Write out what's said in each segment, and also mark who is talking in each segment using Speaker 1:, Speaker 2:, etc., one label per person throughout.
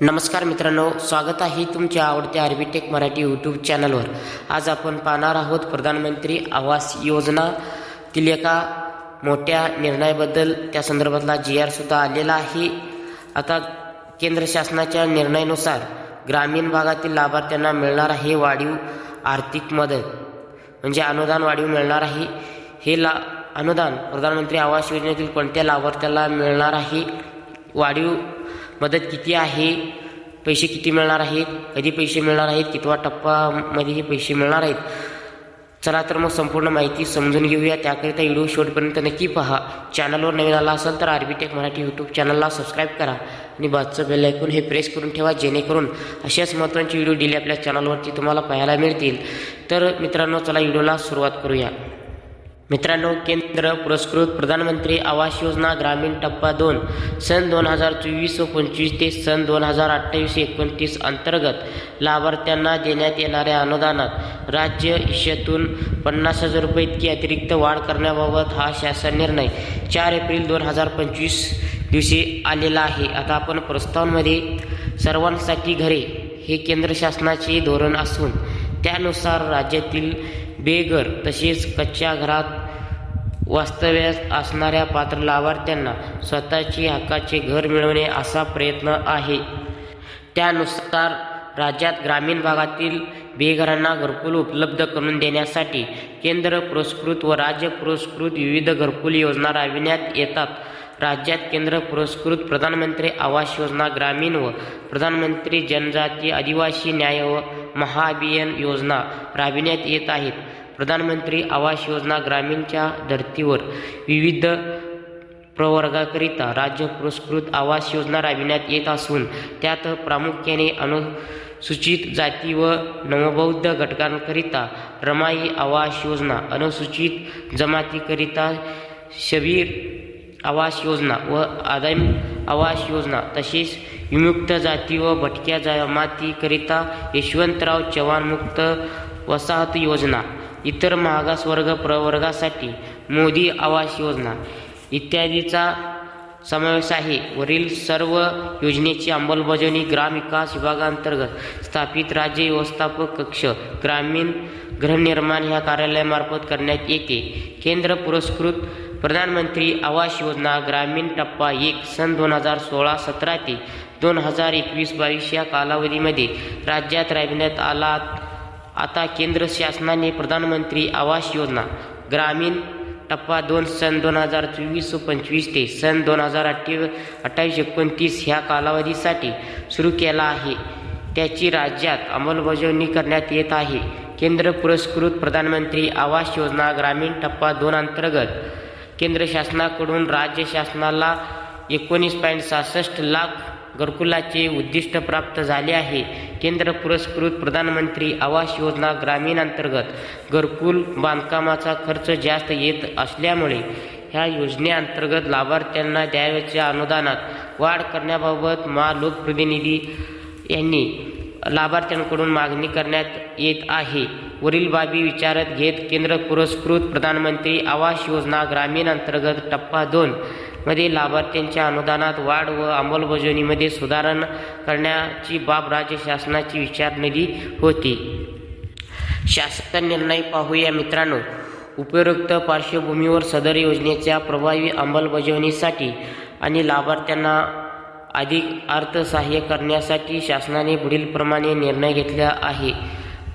Speaker 1: नमस्कार मित्रांनो स्वागत आहे तुमच्या आवडत्या आर्बिटेक मराठी यूट्यूब चॅनलवर आज आपण पाहणार आहोत प्रधानमंत्री आवास योजनातील एका मोठ्या निर्णयाबद्दल त्या संदर्भातला जी आरसुद्धा आलेला आहे. आता केंद्र शासनाच्या निर्णयानुसार ग्रामीण भागातील लाभार्थ्यांना मिळणार आहे वाढीव आर्थिक मदत. म्हणजे अनुदान वाढीव मिळणार आहे. हे ला अनुदान प्रधानमंत्री आवास योजनेतील कोणत्या लाभार्थ्याला मिळणार आहे? वाढीव मदत किती आहे? पैसे किती मिळणार आहेत? कधी पैसे मिळणार आहेत? कितवा टप्पामध्ये हे पैसे मिळणार आहेत? चला तर मग संपूर्ण माहिती समजून घेऊया. त्याकरिता व्हिडिओ शेवटपर्यंत नक्की पहा. चॅनलवर नवीन आला असेल तर आरबीटेक मराठी यूट्यूब चॅनलला सबस्क्राईब करा. आणि बाजचं बेल ऐकून हे प्रेस करून ठेवा जेणेकरून अशाच महत्त्वाचे व्हिडिओ डेली आपल्या चॅनलवरती तुम्हाला पाहायला मिळतील. तर मित्रांनो चला व्हिडिओला सुरुवात करूया. मित्रांनो केंद्र पुरस्कृत प्रधानमंत्री आवास योजना ग्रामीण टप्पा दोन सन दोन हजार चोवीस व पंचवीस ते सन दोन हजार अठ्ठावीस एकोणतीस अंतर्गत लाभार्थ्यांना देण्यात येणाऱ्या अनुदानात राज्य हिश्यातून पन्नास हजार रुपये इतकी अतिरिक्त वाढ करण्याबाबत हा शासन निर्णय चार एप्रिल दोन हजार पंचवीस दिवशी आलेला आहे. आता आपण प्रस्तावांमध्ये सर्वांसाठी घरे हे केंद्र शासनाचे धोरण असून त्यानुसार राज्यातील बेघर तसेच कच्च्या घरात वास्तव्यास असणाऱ्या पात्र लाभार्थ्यांना स्वतःची हक्काचे घर मिळवणे असा प्रयत्न आहे. त्यानुसार राज्यात ग्रामीण भागातील बेघरांना घरकुल उपलब्ध करून देण्यासाठी केंद्र पुरस्कृत व राज्य पुरस्कृत विविध घरकुल योजना राबविण्यात येतात. राज्यात केंद्र पुरस्कृत प्रधानमंत्री आवास योजना ग्रामीण व प्रधानमंत्री जनजाती आदिवासी न्याय व महाअभियान योजना राबविण्यात येत आहेत. प्रधानमंत्री आवास योजना ग्रामीणच्या धर्तीवर विविध प्रवर्गाकरिता राज्य पुरस्कृत आवास योजना राबविण्यात येत असून त्यात प्रामुख्याने अनुसूचित जाती व नवबौद्ध घटकांकरिता रमाई आवास योजना अनुसूचित जमातीकरिता शबीर आवास योजना व आदम आवास योजना तसेच विमुक्त जाती व भटक्या जमातीकरिता यशवंतराव चव्हाण मुक्त वसाहत योजना इतर मागासवर्ग प्रवर्गासाठी मोदी आवास योजना इत्यादीचा समावेश आहे. वरील सर्व योजनेची अंमलबजावणी ग्रामविकास विभागांतर्गत स्थापित राज्य व्यवस्थापक कक्ष ग्रामीण गृहनिर्माण ह्या कार्यालयामार्फत करण्यात येते. केंद्र पुरस्कृत प्रधानमंत्री आवास योजना ग्रामीण टप्पा एक सन दोन हजार सोळा सतरा ते दोन हजार एकवीस बावीस या कालावधीमध्ये राज्यात राबविण्यात आला आता केंद्र शासनाने प्रधानमंत्री आवास योजना ग्रामीण टप्पा दोन सन दोन हजार चोवीस पंचवीस ते सन दोन हजार अठ्ठे अठ्ठावीस एकोणतीस ह्या कालावधीसाठी सुरू केला आहे. त्याची राज्यात अंमलबजावणी करण्यात येत आहे. केंद्र पुरस्कृत प्रधानमंत्री आवास योजना ग्रामीण टप्पा दोन अंतर्गत केंद्र शासनाकडून राज्य शासनाला एकोणीस पॉईंट सहासष्ट लाख घरकुलाचे उद्दिष्ट प्राप्त झाले आहे. केंद्र पुरस्कृत प्रधानमंत्री आवास योजना ग्रामीण अंतर्गत घरकुल बांधकामाचा खर्च जास्त येत असल्यामुळे ह्या योजनेअंतर्गत लाभार्थ्यांना द्यावयाच्या अनुदानात वाढ करण्याबाबत मा लोकप्रतिनिधी यांनी लाभार्थ्यांकडून मागणी करण्यात येत आहे. वरील बाबी विचारात घेत केंद्र पुरस्कृत प्रधानमंत्री आवास योजना ग्रामीण अंतर्गत टप्पा दोन मध्ये लाभार्थ्यांच्या अनुदानात वाढ व अंमलबजावणीमध्ये सुधारणा करण्याची बाब राज्य शासनाची विचारलेली होती. शासकीय निर्णय पाहूया मित्रांनो. उपयुक्त पार्श्वभूमीवर सदर योजनेच्या प्रभावी अंमलबजावणीसाठी आणि लाभार्थ्यांना अधिक अर्थसहाय्य करण्यासाठी शासनाने पुढीलप्रमाणे निर्णय घेतला आहे.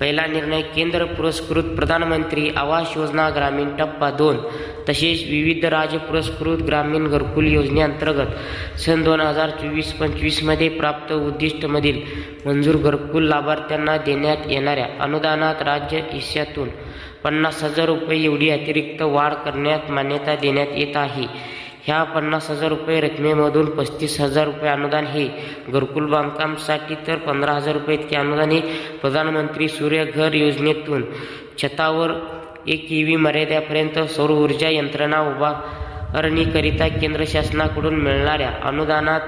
Speaker 1: पहिला निर्णय केंद्र पुरस्कृत प्रधानमंत्री आवास योजना ग्रामीण टप्पा दोन तसेच विविध राज्य पुरस्कृत ग्रामीण घरकुल योजनेअंतर्गत सन दोन हजार चोवीस पंचवीसमध्ये प्राप्त उद्दिष्टमधील मंजूर घरकुल लाभार्थ्यांना देण्यात येणाऱ्या अनुदानात राज्य हिस्स्यातून पन्नास हजार रुपये एवढी अतिरिक्त वाढ करण्यात मान्यता देण्यात येत आहे. ह्या पन्नास हजार रुपये रकमेमधून पस्तीस हजार रुपये अनुदान हे घरकुल बांधकामसाठी तर पंधरा हजार रुपये इतके अनुदान हे प्रधानमंत्री सूर्यघर योजनेतून छतावर एक ई व्ही मर्यादेपर्यंत सौर ऊर्जा यंत्रणा उभारणीकरिता केंद्र शासनाकडून मिळणाऱ्या अनुदानात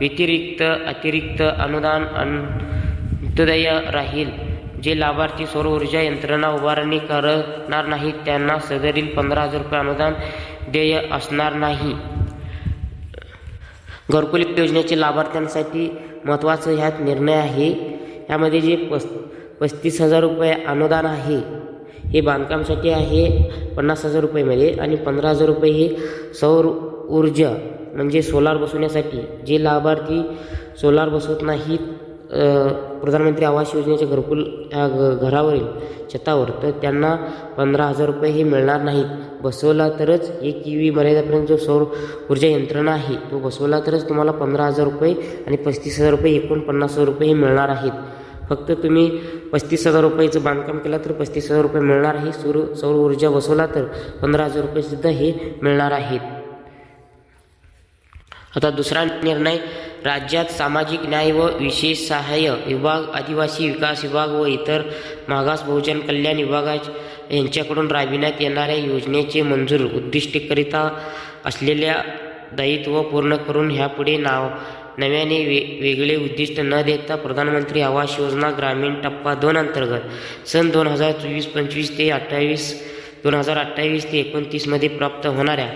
Speaker 1: व्यतिरिक्त अतिरिक्त अनुदान अंत्योदय राहील. जे लाभार्थी सौर ऊर्जा यंत्रणा उभारणी करणार नाहीत त्यांना सदरील पंधरा हजार रुपये अनुदान देय असणार नाही. घरकुल योजनेचे लाभार्थ्यांसाठी महत्त्वाचं ह्यात निर्णय आहे. यामध्ये जे पस पस्तीस हजार रुपये अनुदान आहे हे बांधकामसाठी आहे. पन्नास हजार रुपयेमध्ये आणि पंधरा हजार रुपये हे सौर ऊर्जा म्हणजे सोलार बसवण्यासाठी. जे लाभार्थी सोलार बसवत नाहीत प्रधानमंत्री आवास योजनेच्या घरकुल घरावरील छतावर तर त्यांना पंधरा हजार रुपये हे मिळणार नाहीत. बसवला तरच एक ई व्ही मर्यादापर्यंत जो सौर ऊर्जा यंत्रणा आहे तो बसवला तरच तुम्हाला पंधरा हजार रुपये आणि पस्तीस हजार रुपये एकूण पन्नास हजार रुपये हे मिळणार आहेत. फक्त तुम्ही पस्तीस हजार रुपयाचं बांधकाम केलं तर पस्तीस हजार रुपये मिळणार आहे. सौर सौर ऊर्जा बसवला तर पंधरा हजार रुपयेसुद्धा हे मिळणार आहेत. आता दुसरा निर्णय राज्यात सामाजिक न्याय व विशेष सहाय्य विभाग आदिवासी विकास विभाग व इतर मागास बहुजन कल्याण विभागा यांच्याकडून राबविण्यात येणाऱ्या योजनेचे मंजूर उद्दिष्टेकरिता असलेल्या दायित्व पूर्ण करून ह्यापुढे नाव नव्याने वे वेगळे उद्दिष्ट न देता प्रधानमंत्री आवास योजना ग्रामीण टप्पा दोन अंतर्गत सन दोन हजार चोवीस पंचवीस ते अठ्ठावीस दोन हजार अठ्ठावीस ते एकोणतीसमध्ये प्राप्त होणाऱ्या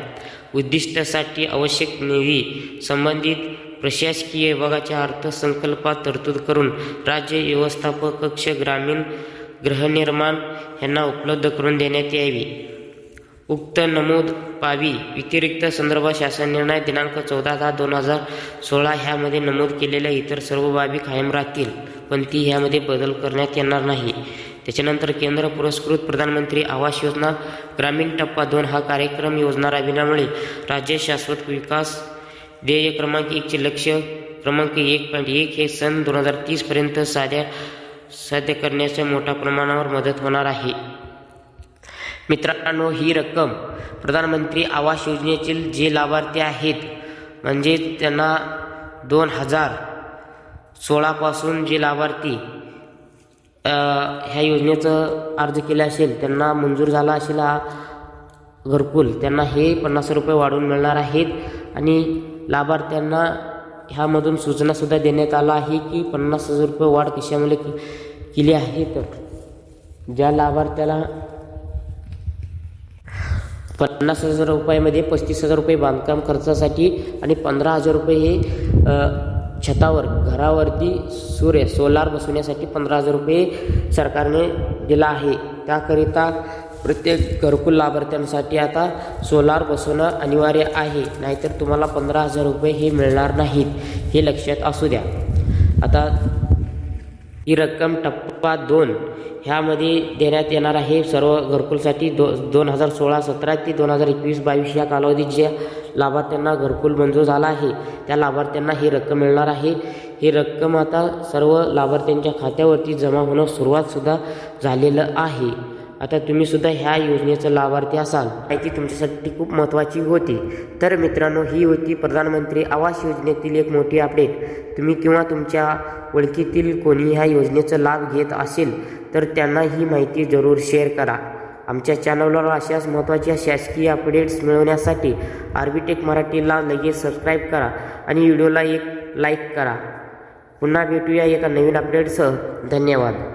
Speaker 1: उद्दिष्टासाठी आवश्यक निधी संबंधित प्रशासकीय विभागाच्या अर्थसंकल्पात तरतूद करून राज्य व्यवस्थापक कक्ष ग्रामीण गृहनिर्माण यांना उपलब्ध करून देण्यात यावी. उक्त नमूद पावी. व्यतिरिक्त संदर्भात शासन निर्णय दिनांक चौदा दहा दोन हजार सोळा ह्यामध्ये नमूद केलेल्या इतर सर्व बाबी कायम राहतील पण ती ह्यामध्ये बदल करण्यात येणार नाही. त्याच्यानंतर केंद्र पुरस्कृत प्रधानमंत्री आवास योजना ग्रामीण टप्पा दोन हा कार्यक्रम योजना राबविल्यामुळे राज्य शाश्वत विकास ध्येय क्रमांक एकचे लक्ष. क्रमांक एक पॉईंट एक हे सन दोन हजार तीसपर्यंत साध्या साध्य करण्याच्या मोठ्या प्रमाणावर मदत होणार आहे. मित्रांनो ही रक्कम प्रधानमंत्री आवास योजनेतील जे लाभार्थी आहेत म्हणजे त्यांना दोन हजार सोळापासून जे लाभार्थी ह्या योजनेचं अर्ज केले असेल त्यांना मंजूर झाला असेल हा घरकुल त्यांना हे पन्नास रुपये वाढवून मिळणार आहेत. आणि लाभार्थ्यांना ह्यामधून सूचनासुद्धा देण्यात आला आहे की पन्नास हजार रुपये वाढ कशामुळे के- केली आहे तर? ज्या लाभार्थ्याला पन्नास हजार रुपयामध्ये पस्तीस हजार रुपये बांधकाम खर्चासाठी आणि पंधरा हजार रुपये हे छतावर घरावरती सूर्य सोलार बसवण्यासाठी पंधरा हजार रुपये सरकारने दिला आहे. त्याकरिता प्रत्येक घरकुल लाभार्थ्यांसाठी आता सोलार बसवणं अनिवार्य आहे. नाहीतर तुम्हाला पंधरा हजार रुपये हे मिळणार नाहीत हे लक्षात असू द्या. आता ही रक्कम टप्पा दोन ह्यामध्ये देण्यात येणार आहे. सर्व घरकुलसाठी दो दोन हजार सोळा सतरा ते दोन हजार एकवीस बावीस या कालावधीत ज्या लाभार्थ्यांना घरकुल मंजूर झाला आहे त्या लाभार्थ्यांना ही रक्कम मिळणार आहे. ही रक्कम आता सर्व लाभार्थ्यांच्या खात्यावरती जमा होणं सुरुवातसुद्धा झालेलं आहे. आता तुम्ही सुद्धा ह्या योजनेचं लाभार्थी असाल. माहिती तुमच्यासाठी खूप महत्त्वाची होती. तर मित्रांनो ही होती प्रधानमंत्री आवास योजनेतील एक मोठी अपडेट तुम्ही किंवा तुमच्या ओळखीतील कोणी ह्या योजनेचा लाभ घेत असेल तर त्यांना ही माहिती जरूर शेअर करा. आमच्या चॅनलवर अशाच महत्त्वाच्या शासकीय अपडेट्स मिळवण्यासाठी आर्बिटेक मराठीला लगेच सबस्क्राईब करा आणि व्हिडिओला एक लाईक करा. पुन्हा भेटूया एका नवीन अपडेटसह धन्यवाद.